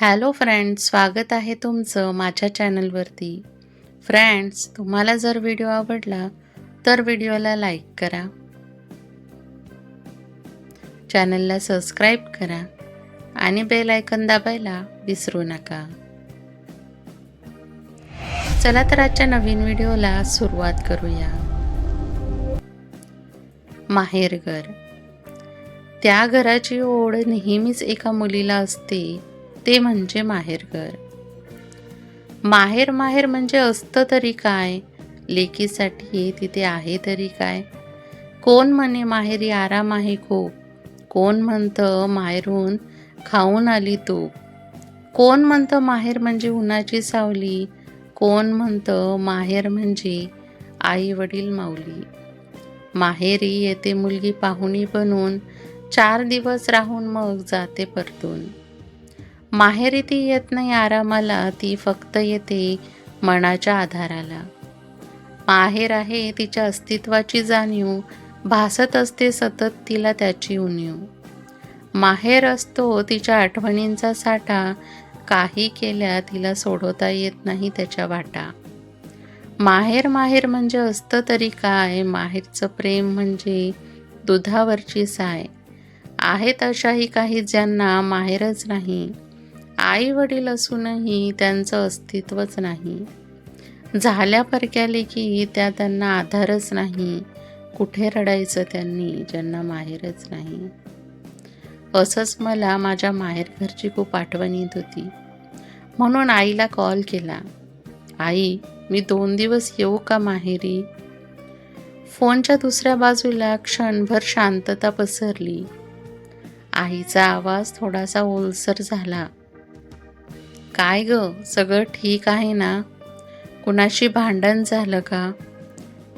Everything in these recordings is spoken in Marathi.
हॅलो फ्रेंड्स स्वागत आहे तुमचं माझ्या चॅनलवरती. फ्रेंड्स तुम्हाला जर व्हिडिओ आवडला तर व्हिडिओला लाईक करा. चॅनलला सबस्क्राईब करा आणि बेल आयकन दाबायला विसरू नका. चला तर आजच्या नवीन व्हिडिओला सुरुवात करूया. माहेरघर. त्या घराची ओढ नेहमीच एका मुलीला असते. ते म्हणजे माहेरघर माहेर माहेर म्हणजे असतं तरी काय? लेकीसाठी तिथे आहे तरी काय? कोण म्हणे माहेरी आराम आहे खूप? कोण म्हणतं माहेरून खाऊन आली तू कोण म्हणतं माहेर म्हणजे उन्हाची सावली? कोण म्हणतं माहेर म्हणजे आई वडील माऊली? माहेरी येते मुलगी पाहुणी बनून चार दिवस राहून मग जाते परतून. माहेरी ती येत नाही आरामाला ती फक्त येते मनाच्या आधाराला. माहेर आहे तिच्या अस्तित्वाची जाणीव भासत असते सतत तिला त्याची उणीव. माहेर असतो तिच्या आठवणींचा साठा काही केल्या तिला सोडवता येत नाही त्याच्या वाटा. माहेर माहेर म्हणजे असतं तरी काय माहेरचं प्रेम म्हणजे दुधावरची साय. आहेत अशाही काही ज्यांना माहेरच नाही. आई वडील असूनही त्यांचं अस्तित्वच नाही. झाल्या परक्याले की त्या त्यांना आधारच नाही. कुठे रडायचं त्यांनी ज्यांना माहेरच नाही. असंच मला माझ्या माहेरघरची खूप आठवण येत होती. म्हणून आईला कॉल केला. आई मी दोन दिवस येऊ का माहेरी? फोनच्या दुसऱ्या बाजूला क्षणभर शांतता पसरली. आईचा आवाज थोडासा ओलसर झाला. काय ग? सगळं ठीक आहे ना? कुणाशी भांडण झालं का?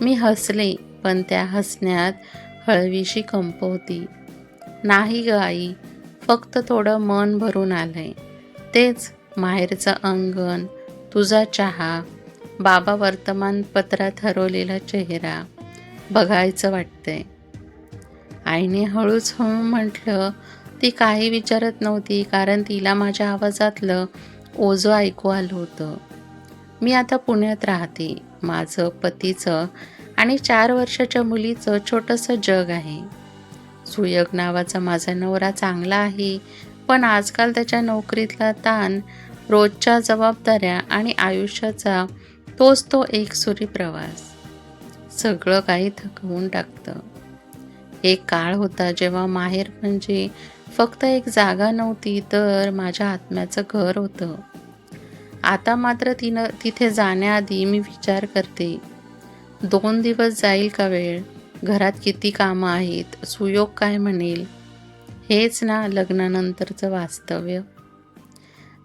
मी हसले पण त्या हसण्यात हळवीशी कंप होती. नाही ग आई फक्त थोडं मन भरून आलंय. तेच माहेरचं अंगण तुझा चहा बाबा वर्तमानपत्रात हरवलेला चेहरा बघायचं वाटतंय. आईने हळूच हळू म्हटलं ती काही विचारत नव्हती कारण तिला माझ्या आवाजातलं ओझं ऐकू आलं होतं. मी आता पुण्यात राहते. माझं पतीचं आणि चार वर्षाच्या मुलीचं छोटंसं जग आहे. सुयोग नावाचा माझा नवरा चांगला आहे पण आजकाल त्याच्या नोकरीतला ताण रोजच्या जबाबदाऱ्या आणि आयुष्याचा तोच तो एकसुरी प्रवास सगळं काही थकवून टाकतं. एक काळ होता जेव्हा माहेर म्हणजे फक्त एक जागा नव्हती तर माझ्या आत्म्याचं घर होतं. आता मात्र तिनं तिथे जाण्याआधी मी विचार करते. दोन दिवस जाईल का वेळ? घरात किती कामं आहेत? सुयोग काय म्हणेल? हेच ना लग्नानंतरचं वास्तव्य.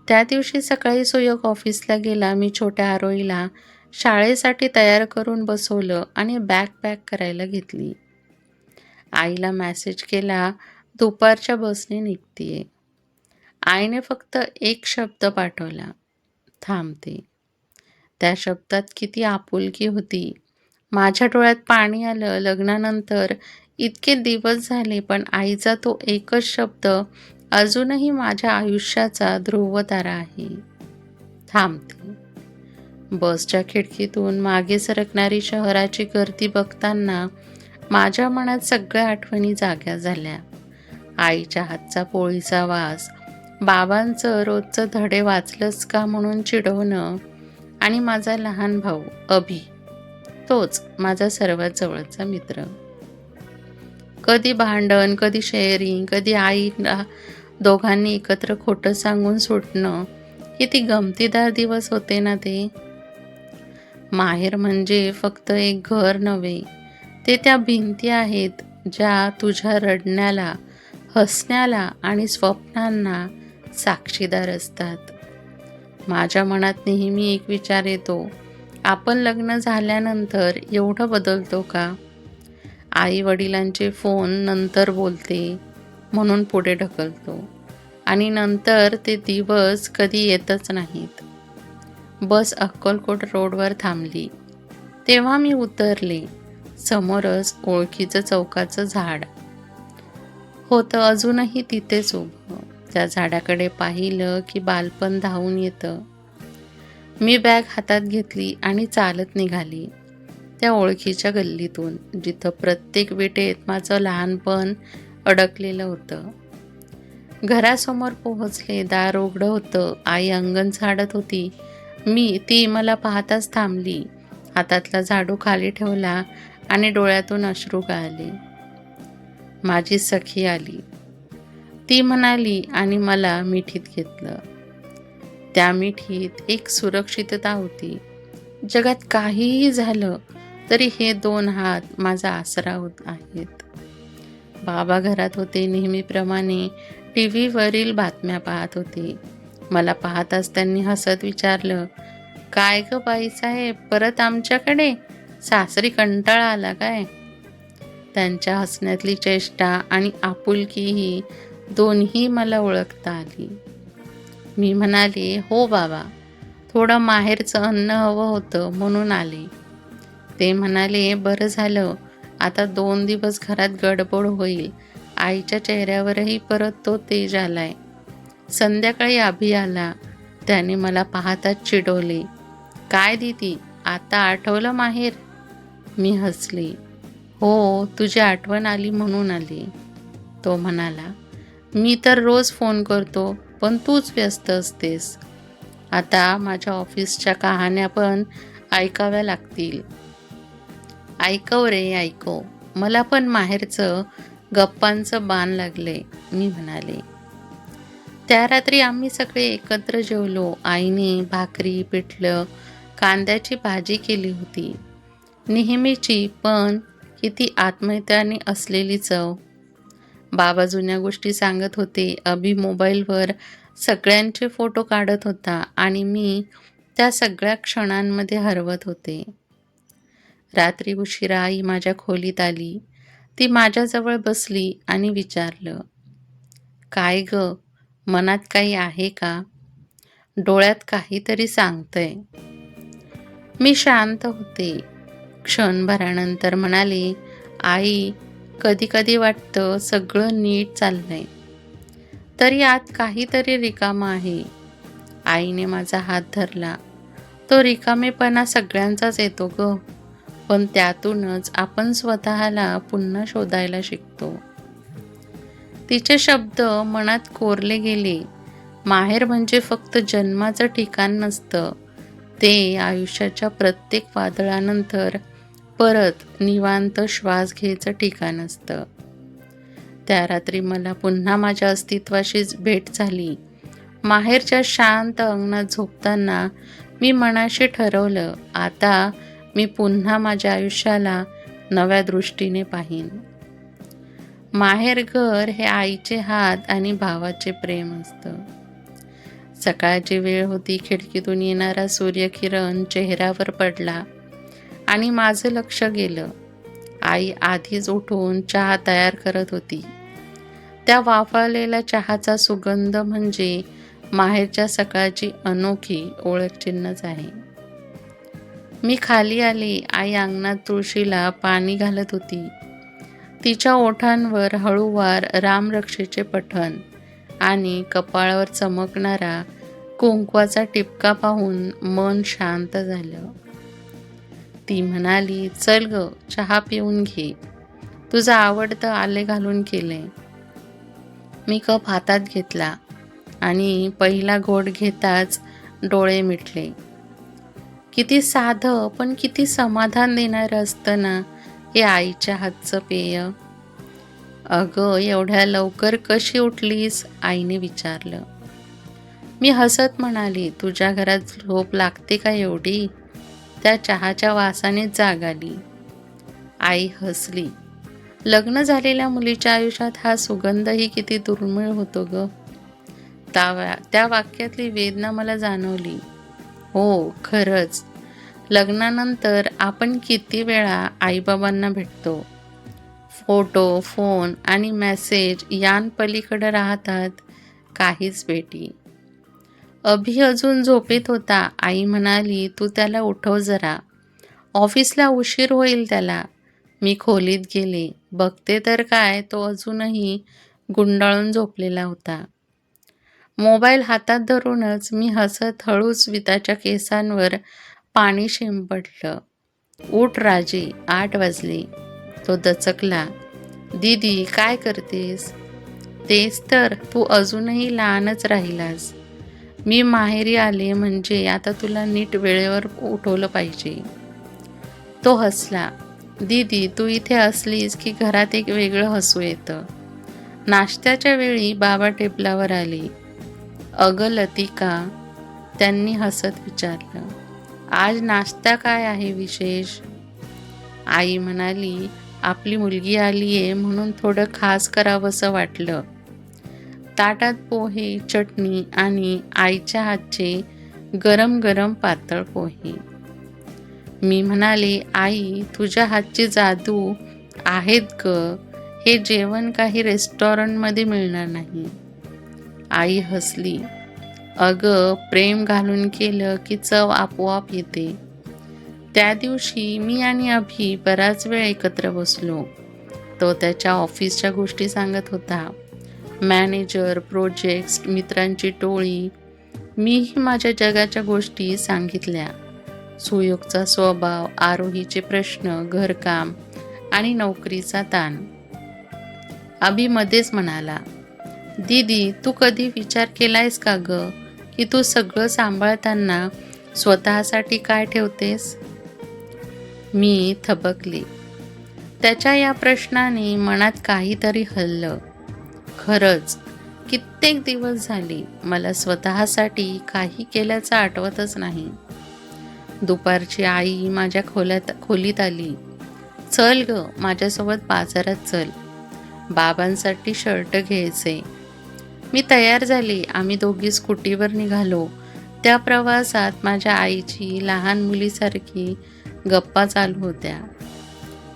त्या दिवशी सकाळी सुयोग ऑफिसला गेला. मी छोट्या आरोईला शाळेसाठी तयार करून बसवलं आणि बॅग पॅक करायला घेतली. आईला मॅसेज केला दुपारच्या बसने निघतीये. आईने फक्त एक शब्द पाठवला. थांबते त्या शब्दात किती आपुलकी होती. माझ्या डोळ्यात पाणी आलं. लग्नानंतर इतके दिवस झाले पण आईचा तो एकच शब्द अजूनही माझ्या आयुष्याचा ध्रुवतारा आहे. थांबते बसच्या खिडकीतून मागे सरकणारी शहराची गर्दी बघताना माझ्या मनात सगळ्या आठवणी जाग्या झाल्या. आईच्या हातचा पोळीचा वास. बाबांचं रोजचं धडे वाचलंच का म्हणून चिडवणं? आणि माझा लहान भाऊ अभि. तोच माझा सर्वात जवळचा मित्र. कधी भांडण कधी शेअरिंग कधी आईला दोघांनी एकत्र खोटं सांगून सुटणं. किती गमतीदार दिवस होते ना ते. माहेर म्हणजे फक्त एक घर नव्हे. ते त्या भिंती आहेत ज्या तुझ्या रडण्याला हसण्याला आणि स्वप्नांना साक्षीदार असतात. माझ्या मनात नेहमी एक विचार येतो आपण लग्न झाल्यानंतर एवढं बदलतो का? आई वडिलांचे फोन नंतर बोलते म्हणून पुढे ढकलतो. आणि नंतर ते दिवस कधी येतच नाहीत. बस अक्कलकोट रोडवर थांबली. तेव्हा मी उतरले. समोरच ओळखीचं चौकाचं झाड. होतं. अजूनही तिथेच उभं त्या झाडाकडे पाहिलं की बालपण धावून येतं. मी बॅग हातात घेतली आणि चालत निघाली. त्या ओळखीच्या गल्लीतून जिथं प्रत्येक विटेत माझं लहानपण अडकलेलं होतं. घरासमोर पोहोचले दार उघडं होतं आई अंगण झाडत होती. मी ती मला पाहताच थांबली. हातातला झाडू खाली ठेवला आणि डोळ्यातून अश्रू गाळले माझी सखी आली. ती म्हणाली आणि मला मिठीत घेतलं. त्या मिठीत एक सुरक्षितता होती. जगात काहीही झालं तरी हे दोन हात माझा आसरा होत आहेत. बाबा घरात होते नेहमीप्रमाणे. टी व्हीवरील बातम्या पाहत होते. मला पाहताच त्यांनी हसत विचारलं काय ग बाईसाहेब परत आमच्याकडे? सासरी कंटाळा आला काय? त्यांच्या हसण्यातली चेष्टा आणि आपुलकीही दोन्ही मला ओळखता आली. मी म्हणाले हो बाबा थोडं माहेरचं अन्न हवं होतं म्हणून आले. ते म्हणाले बरं झालं आता दोन दिवस घरात गडबड होईल. आईच्या चेहऱ्यावरही परत तो तेज आलाय. संध्याकाळी आभी आला. त्याने मला पाहताच चिडवले. काय दिदी आता आठवलं माहेर? मी हसले. हो तुझी आठवण आली म्हणून आली. तो म्हणाला मी तर रोज फोन करतो पण तूच व्यस्त असतेस. आता माझ्या ऑफिसच्या कहाण्या पण ऐकाव्या लागतील. ऐकव रे ऐकव. मला पण माहेरचं गप्पांचं बाण लागले मी म्हणाले. त्या रात्री आम्ही सगळे एकत्र जेवलो. आईने भाकरी पिठलं कांद्याची भाजी केली होती. नेहमीची पण किती आत्मीयताने असलेली चव. बाबा जुन्या गोष्टी सांगत होते अभि मोबाईलवर सगळ्यांचे फोटो काढत होता आणि मी त्या सगळ्या क्षणांमध्ये हरवत होते. रात्री उशिरा आई माझ्या खोलीत आली. ती माझ्याजवळ बसली आणि विचारलं काय ग मनात काही आहे का? डोळ्यात काहीतरी सांगतंय. मी शांत होते. क्षणभरानंतर म्हणाले आई कधी कधी वाटतं सगळं नीट चाललंय. तरी आत काहीतरी रिकामा आहे. आईने माझा हात धरला. तो रिकामेपणा सगळ्यांचाच येतो ग पण त्यातूनच आपण स्वतःला पुन्हा शोधायला शिकतो. तिचे शब्द मनात कोरले गेले. माहेर म्हणजे फक्त जन्माचं ठिकाण नसतं. ते आयुष्याच्या प्रत्येक वादळानंतर परत निवांत श्वास घ्यायचं ठिकाण असतं. त्या रात्री मला पुन्हा माझ्या अस्तित्वाशीच भेट झाली. माहेरच्या शांत अंगणात झोपताना मी मनाशी ठरवलं आता मी पुन्हा माझ्या आयुष्याला नव्या दृष्टीने पाहीन. माहेर घर हे आईचे हात आणि भावाचे प्रेम असतं. सकाळची वेळ होती खिडकीतून येणारा सूर्यकिरण चेहऱ्यावर पडला. आणि माझं लक्ष गेलं. आई आधीच उठून चहा तयार करत होती. त्या वाफळलेल्या चहाचा सुगंध म्हणजे माहेरच्या सकाळची अनोखी ओळखचिन्हच आहे. मी खाली आली आई अंगणात तुळशीला पाणी घालत होती. तिच्या ओठांवर हळूवार रामरक्षेचे पठण आणि कपाळावर चमकणारा कुंकवाचा टिपका पाहून मन शांत झालं. ती म्हणाली चल ग चहा पिऊन घे. तुझं आवडतं आले घालून केले. मी कप हातात घेतला आणि पहिला घोट घेताच डोळे मिटले. किती साधं पण किती समाधान देणारं असतं ना हे आईच्या हातचं पेय. अगं एवढ्या लवकर कशी उठलीस? आईने विचारलं. मी हसत म्हणाली तुझ्या घरात झोप लागते का एवढी? त्या चहाच्या वासाने जाग आली. आई हसली. लग्न झालेल्या मुलीच्या आयुष्यात हा सुगंधही किती दुर्मिळ होतो ग. त्या वाक्यातली वेदना मला जाणवली. हो खरंच. लग्नानंतर आपण किती वेळा आईबाबांना भेटतो. फोटो फोन आणि मॅसेज यांपलीकडं राहतात. काहीच भेटी. अभि अजून झोपेत होता. आई म्हणाली तू त्याला उठव जरा. ऑफिसला उशीर होईल त्याला. मी खोलीत गेले. बघते तर काय तो अजूनही गुंडाळून झोपलेला होता. मोबाईल हातात धरूनच मी हसत हळूच विताच्या केसांवर पाणी शिंपडलं. उठ राजे आठ वाजले. तो दचकला. दीदी काय करतेस? तेच तर तू अजूनही लहानच राहिलास. मी माहेरी आले म्हणजे आता तुला नीट वेळेवर उठवलं पाहिजे. तो हसला. दीदी तू इथे असलीस की घरात एक वेगळं हसू येतं. नाश्त्याच्या वेळी बाबा टेबलावर आले. अगं लतिका त्यांनी हसत विचारलं. आज नाश्ता काय आहे विशेष? आई म्हणाली आपली मुलगी आली आहे म्हणून थोडं खास करावंसं वाटलं. ताटात पोहे चटणी आणि आईच्या हातचे गरम गरम पातळ पोहे. मी म्हणाले आई तुझ्या हातची जादू आहेत ग. हे जेवण काही रेस्टॉरंटमध्ये मिळणार नाही. आई हसली. अगं प्रेम घालून केलं की चव आपोआप येते. त्या दिवशी मी आणि अभि बराच वेळ एकत्र बसलो. तो त्याच्या ऑफिसच्या गोष्टी सांगत होता. मॅनेजर प्रोजेक्ट्स मित्रांची टोळी मीही माझ्या जगाच्या गोष्टी सांगितल्या. सुयोगचा स्वभाव आरोहीचे प्रश्न घरकाम आणि नोकरीचा ताण. अभि मध्येच म्हणाला दीदी तू कधी विचार केलायस का ग? की तू सगळं सांभाळताना स्वतःसाठी काय ठेवतेस? मी थबकली. त्याच्या या प्रश्नाने मनात काहीतरी हल्लं. खरंच कित्येक दिवस झाले मला स्वतःसाठी काही केल्याचं आठवतच नाही. दुपारची आई माझ्या खोल्यात खोलीत आली. चल ग माझ्यासोबत बाजारात चल. बाबांसाठी शर्ट घ्यायचे. मी तयार झाली. आम्ही दोघी स्कूटीवर निघालो. त्या प्रवासात माझ्या आईची लहान मुलीसारखी गप्पा चालू होत्या.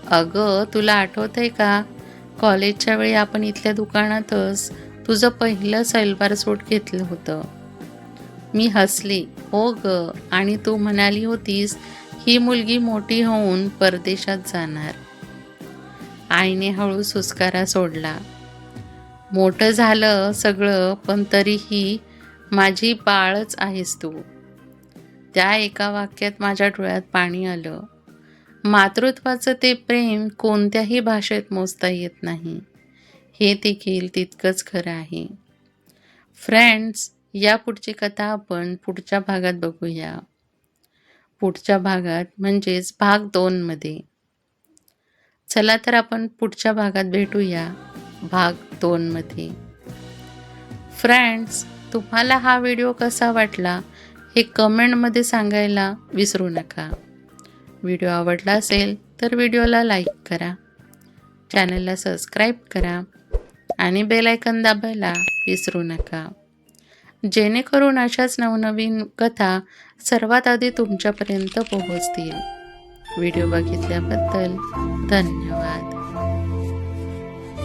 अगं तुला आठवत आहे का? कॉलेजच्या वेळी आपण इथल्या दुकानातच तुझं पहिलं सलवार सूट घेतलं होतं. मी हसले. हो ग. आणि तू म्हणाली होतीस ही मुलगी मोठी होऊन परदेशात जाणार. आईने हळू सुस्कारा सोडला. मोठं झालं सगळं पण तरीही माझी बाळच आहेस तू. त्या एका वाक्यात माझ्या डोळ्यात पाणी आलं. मातृत्वाचं ते प्रेम कोणत्याही भाषेत मोजता येत नाही. हे देखील तितकंच खरं आहे. फ्रेंड्स या पुढची कथा आपण पुढच्या भागात बघूया. पुढच्या भागात म्हणजेच भाग दोनमध्ये चला तर आपण पुढच्या भागात भेटूया भाग दोनमध्ये फ्रेंड्स तुम्हाला हा व्हिडिओ कसा वाटला हे कमेंटमध्ये सांगायला विसरू नका. व्हिडिओ आवडला असेल तर व्हिडिओला लाईक करा. चॅनलला सबस्क्राईब करा आणि बेलायकन दाबायला विसरू नका. जेणेकरून अशाच नवनवीन कथा सर्वात आधी तुमच्यापर्यंत पोहोचतील. व्हिडिओ बघितल्याबद्दल धन्यवाद.